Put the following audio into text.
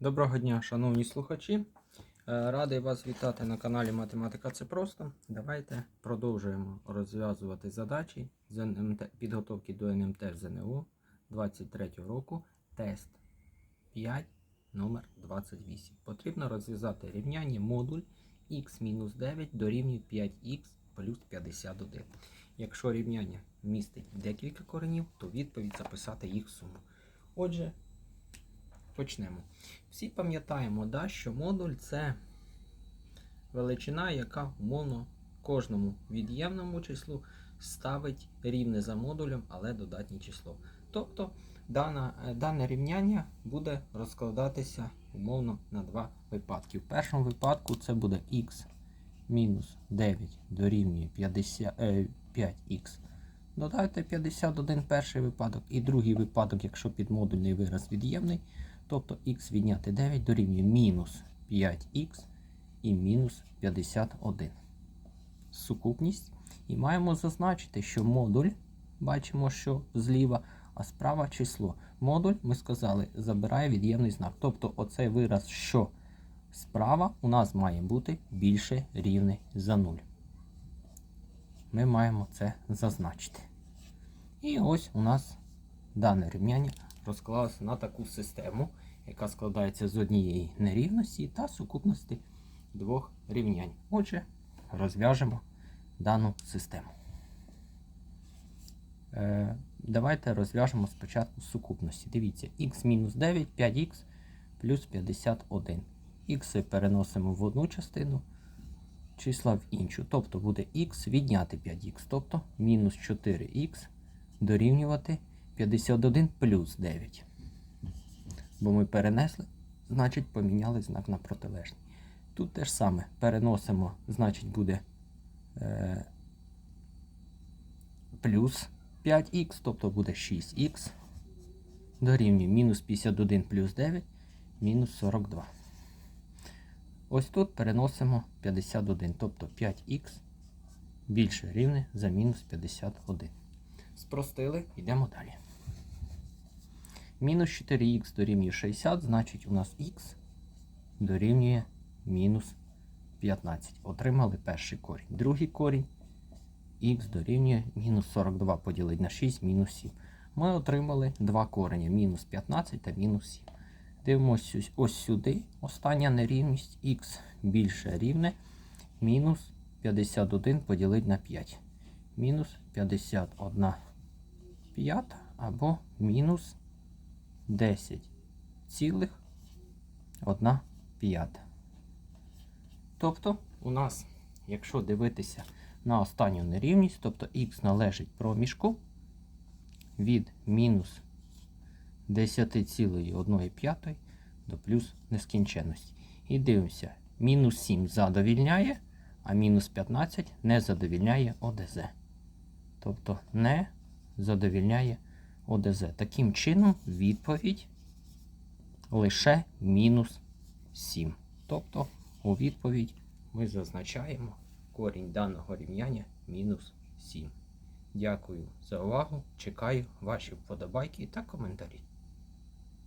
Доброго дня, шановні слухачі. Е, Радий вас вітати на каналі Математика це просто. Давайте продовжуємо розв'язувати задачі з НМТ, підготовки до НМТ ЗНО 23 року. Тест 5 номер 28. Потрібно розв'язати рівняння модуль x-9 дорівнює 5х плюс 51. Якщо рівняння містить декілька коренів, то відповідь записати їх суму. Отже, почнемо. Всі пам'ятаємо, да, що модуль це величина, яка умовно кожному від'ємному числу ставить рівне за модулем, але додатнє число. Тобто дана, е, дане рівняння буде розкладатися умовно на два випадки. В першому випадку це буде х мінус 9 дорівнює 50, е, 5х. Додайте 51 перший випадок і другий випадок, якщо підмодульний вираз від'ємний, Тобто х відняти 9 дорівнює мінус 5х і мінус 51. Сукупність. І маємо зазначити, що модуль, бачимо, що зліва, а справа число. Модуль, ми сказали, забирає від'ємний знак. Тобто оцей вираз, що справа, у нас має бути більше рівний за 0. Ми маємо це зазначити. І ось у нас дане рівняння розклалася на таку систему, яка складається з однієї нерівності та сукупності двох рівнянь. Отже, розв'яжемо дану систему. Е, Давайте розв'яжемо спочатку сукупності. Дивіться, х-9, 5х плюс 51. Х переносимо в одну частину, числа в іншу. Тобто буде х відняти 5х, тобто мінус 4х дорівнювати 51 плюс 9. Бо ми перенесли, значить поміняли знак на протилежний. Тут те ж саме переносимо, значить буде е, плюс 5х, тобто буде 6х. Дорівнює мінус 51 плюс 9, мінус 42. Ось тут переносимо 51, тобто 5х більше рівне за мінус 51. Спростили, йдемо далі. Мінус 4х дорівнює 60, значить у нас х дорівнює мінус 15. Отримали перший корінь. Другий корінь х дорівнює мінус 42 поділити на 6, мінус 7. Ми отримали два корення мінус 15 та мінус 7. Дивимося ось сюди. Остання нерівність х більше рівне мінус 51 поділити на 5. Мінус 51 п'ята або мінус 10 цілих 1 п'ята. Тобто, у нас, якщо дивитися на останню нерівність, тобто х належить проміжку від мінус 10,1 до плюс нескінченності. І дивимося, мінус 7 задовільняє, а мінус 15 не задовільняє ОДЗ. Тобто не задовільняє ОДЗ. Таким чином, відповідь лише мінус 7. Тобто, у відповідь ми зазначаємо корінь даного рівняння мінус 7. Дякую за увагу. Чекаю ваші вподобайки та коментарі.